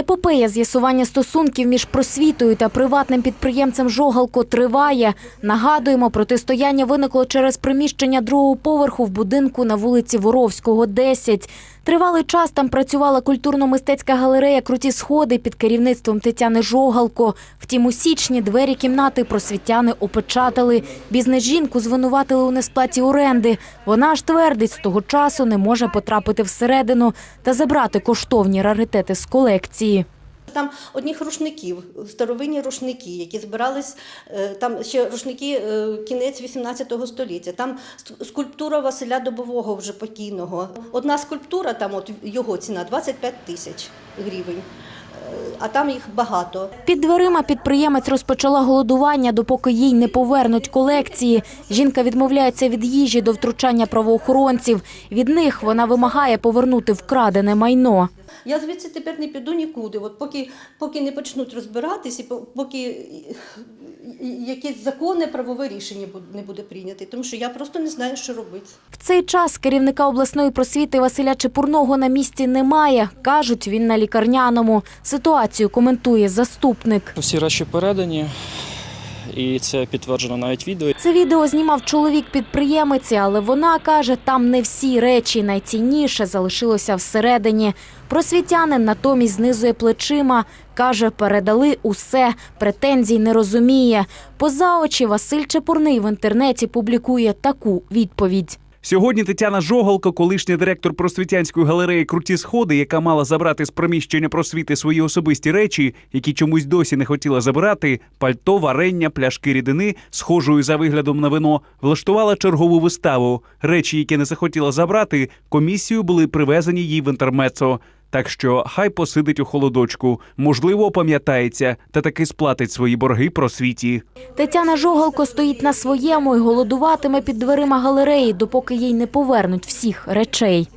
Епопея з'ясування стосунків між просвітою та приватним підприємцем Жогалко триває. Нагадуємо, протистояння виникло через приміщення другого поверху в будинку на вулиці Воровського, 10. Тривалий час там працювала культурно-мистецька галерея Круті сходи під керівництвом Тетяни Жогалко. Втім, у січні двері кімнати просвітяни опечатали. Бізнес-жінку звинуватили у несплаті оренди. Вона ж твердить, з того часу не може потрапити всередину та забрати коштовні раритети з колекції. Там одних рушників, старовинні рушники, які збирались, е, там ще рушники е, кінець 18 століття. Там скульптура Василя Добового вже покійного. Одна скульптура, там от його ціна 25 тисяч гривень, а там їх багато. Під дверима підприємець розпочала голодування, допоки їй не повернуть колекції. Жінка відмовляється від їжі до втручання правоохоронців. Від них вона вимагає повернути вкрадене майно. Я звідси тепер не піду нікуди. От поки, поки не почнуть по- поки якесь законне правове рішення не буде прийнято, тому що я просто не знаю, що робити. В цей час керівника обласної просвіти Василя Чепурного на місці немає. Кажуть, він на лікарняному. Ситуацію коментує заступник. Всі речі передані, і це підтверджено навіть відео. Це відео знімав чоловік підприємиці, але вона каже, там не всі речі найцінніше залишилося всередині. Просвітянин натомість знизує плечима. Каже, передали усе, претензій не розуміє. Поза очі Василь Чепурний в інтернеті публікує таку відповідь. Сьогодні Тетяна Жоголко, колишня директор просвітянської галереї Круті сходи, яка мала забрати з приміщення просвіти свої особисті речі, які чомусь досі не хотіла забирати, пальто, варення, пляшки рідини, схожою за виглядом на вино, влаштувала чергову виставу. Речі, які не захотіла забрати, комісією були привезені їй в інтермецо. Так що хай посидить у холодочку, можливо, пам'ятається та таки сплатить свої борги про світі. Тетяна Жогалко стоїть на своєму і голодуватиме під дверима галереї, допоки їй не повернуть всіх речей.